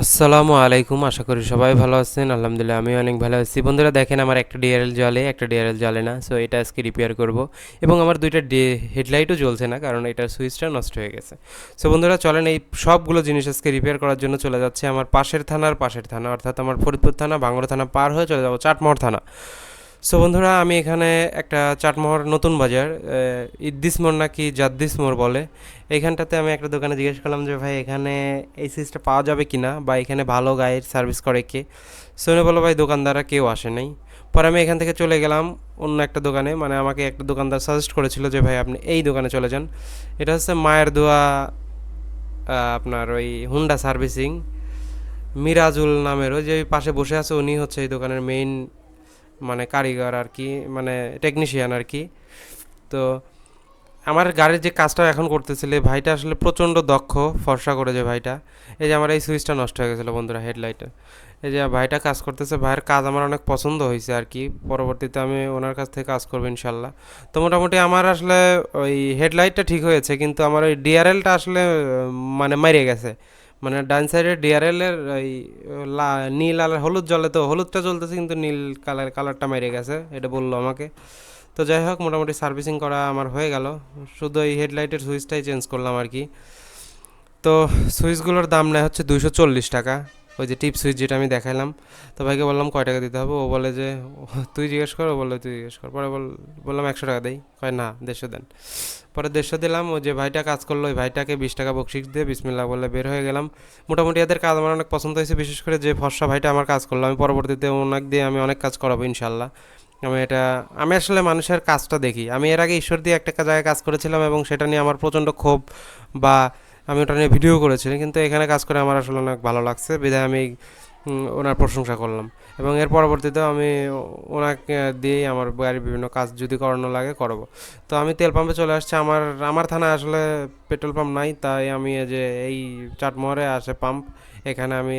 আসসালামু আলাইকুম, আশা করি সবাই ভালো আছেন। আলহামদুলিল্লাহ আমি অনেক ভালো আছি। বন্ধুরা, দেখেন আমার একটা ডিআরএল জলে একটা ডিআরএল জলে না সো এটা আজকে রিপেয়ার করব। এবং আমার দুইটা হেডলাইটও জ্বলছে না, কারণ এটার সুইচটা নষ্ট হয়ে গেছে। সো বন্ধুরা, চলেন এই সবগুলো জিনিস আজকে রিপেয়ার করার জন্য চলে যাচ্ছে। আমার পাশের থানার পাশের থানা, অর্থাৎ আমার ফরিদপুর থানা বাংলা থানা পার হয়ে চলে যাব, চাটমোহর থানা। সো বন্ধুরা, আমি এখানে একটা চাটমোহর নতুন বাজার ইদ্দিস মোড় নাকি জাদ্দিস মোড় বলে। এইখানটাতে আমি একটা দোকানে জিজ্ঞেস করলাম যে, ভাই, এখানে এই সিরিজটা পাওয়া যাবে কি না? বা এখানে ভালো গায়ের সার্ভিস করে কে? শুনে বলো ভাই, দোকানদাররা কেউ আসে নাই। পরে আমি এখান থেকে চলে গেলাম অন্য একটা দোকানে। মানে আমাকে একটা দোকানদার সাজেস্ট করেছিল যে, ভাই, আপনি এই দোকানে চলে যান। এটা হচ্ছে মায়ের দোয়া আপনার ওই হুন্ডা সার্ভিসিং, মিরাজুল নামের। ওই যে পাশে বসে আছে, উনি হচ্ছে এই দোকানের মেইন মানে কারিগর আর কি মানে টেকনিশিয়ান আর কি। তো আমার গাড়ির যে কাজটা এখন করতেছিলে ভাইটা আসলে প্রচণ্ড দক্ষ, ফর্সা করে যে ভাইটা। এই যে আমার এই সুইচটা নষ্ট হয়ে গেছিল বন্ধুরা হেডলাইটে। এই যে ভাইটা কাজ করতেছে, ভাইয়ের কাজ আমার অনেক পছন্দ হয়েছে আর কি। পরবর্তীতে আমি ওনার কাছ থেকে কাজ করব ইনশাল্লাহ। তো মোটামুটি আমার আসলে ওই হেডলাইটটা ঠিক হয়েছে, কিন্তু আমার ওই ডিআরএলটা আসলে মানে মারিয়ে গেছে। মানে ডান সাইডের ডিআরএলের ওই লা, নীল আর হলুদ জলে তো, হলুদটা জ্বলতেছে কিন্তু নীল কালার, কালারটা মেরে গেছে, এটা বলল আমাকে। তো যাই হোক, মোটামুটি সার্ভিসিং করা আমার হয়ে গেল। শুধু এই হেডলাইটের সুইচটাই চেঞ্জ করলাম আর কি। তো সুইচগুলোর দাম নেয় হচ্ছে দুইশো চল্লিশ টাকা। ওই যে টিপ সুইচ যেটা আমি দেখাইলাম তো ভাইকে বললাম কয় টাকা দিতে হবে? ও বলে যে "ও, তুই জিজ্ঞেস কর। ও বলল তুই জিজ্ঞেস কর। পরে বল বললাম একশো টাকা দেই। কয় না দেড়শো দেন। পরে দেড়শো দিলাম ও যে ভাইটা কাজ করল ওই ভাইটাকে বিশ টাকা বকশিস দিয়ে বিসমিল্লা বলে বের হয়ে গেলাম। মোটামুটি এদের কাজ আমার অনেক পছন্দ হয়েছে বিশেষ করে যে ফর্সা ভাইটা আমার কাজ করল। আমি পরবর্তীতে ওনাক দিয়ে আমি অনেক কাজ করাবো ইনশাল্লাহ আমি এটা আমি আসলে মানুষের কাজটা দেখি। আমি এর আগে ঈশ্বর দিয়ে একটা জায়গায় কাজ করেছিলাম এবং সেটা নিয়ে আমার প্রচণ্ড ক্ষোভ বা আমি ওটা নিয়ে ভিডিও করেছিলাম, কিন্তু এখানে কাজ করে আমার আসলে অনেক ভালো লাগছে। বিধায় আমি ওনার প্রশংসা করলাম। এবং এর পরবর্তীতেও আমি ওনাকে দিয়েই আমার গাড়ির বিভিন্ন কাজ যদি করানো লাগে, করব। তো আমি তেল পাম্পে চলে আসছি। আমার আমার থানায় আসলে পেট্রোল পাম্প নাই, তাই আমি যে, এই চাটমোহরে আসে পাম্প। এখানে আমি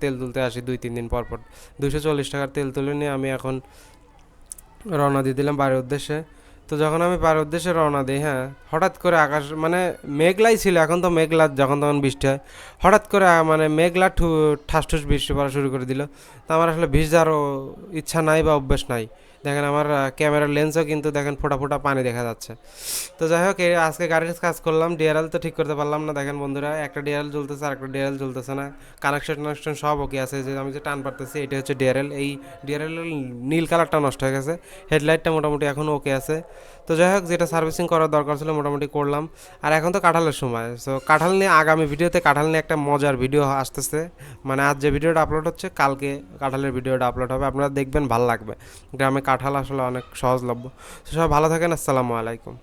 তেল তুলতে আসি দুই, তিন দিন পর পর। দুশো চল্লিশ টাকার তেল তুলে নিয়ে আমি এখন রওনা দিয়ে দিলাম বাড়ির উদ্দেশ্যে। তো যখন আমি পার উদ্দেশ্যে রওনা দিই হ্যাঁ হঠাৎ করে আকাশ মানে মেঘলাই ছিল, এখন তো মেঘলা, যখন তখন বৃষ্টি হয়। হঠাৎ করে মানে মেঘলা ঠু ঠাস ঠুস বৃষ্টি পড়া শুরু করে দিল। তো আমার আসলে ভিজারও ইচ্ছা নাই বা অভ্যেস নাই। দেখেন আমার ক্যামেরার লেন্সও কিন্তু দেখেন ফোটা ফোটা পানি দেখা যাচ্ছে। তো যাই হোক আজকে গাড়ির কাজ করলাম ডিআরএল তো ঠিক করতে পারলাম না। দেখেন বন্ধুরা, একটা ডিআরএল চলতেছে আর একটা ডিআরএল চলতেছে না। কানেকশন টানেকশন সব ওকে আছে যে আমি যে টান পারতেছি এটা হচ্ছে ডিআরএল এই ডিআরএল নীল কালারটা নষ্ট হয়ে গেছে হেডলাইটটা মোটামুটি এখন ওকে আছে। তো যাই হোক, যেটা সার্ভিসিং করার দরকার ছিল মোটামুটি করলাম। আর এখন তো কাঁঠালের সময় সো কাঁঠাল নিয়ে আগামী ভিডিওতে কাঁঠাল নিয়ে একটা মজার ভিডিও আসতেছে। মানে আজ যে ভিডিওটা আপলোড হচ্ছে, কালকে কাঁঠালের ভিডিওটা আপলোড হবে, আপনারা দেখবেন, ভালো লাগবে। গ্রামে কাঁঠাল আসলে অনেক সহজলভ্য। সবাই ভালো থাকেন আসসালামু আলাইকুম।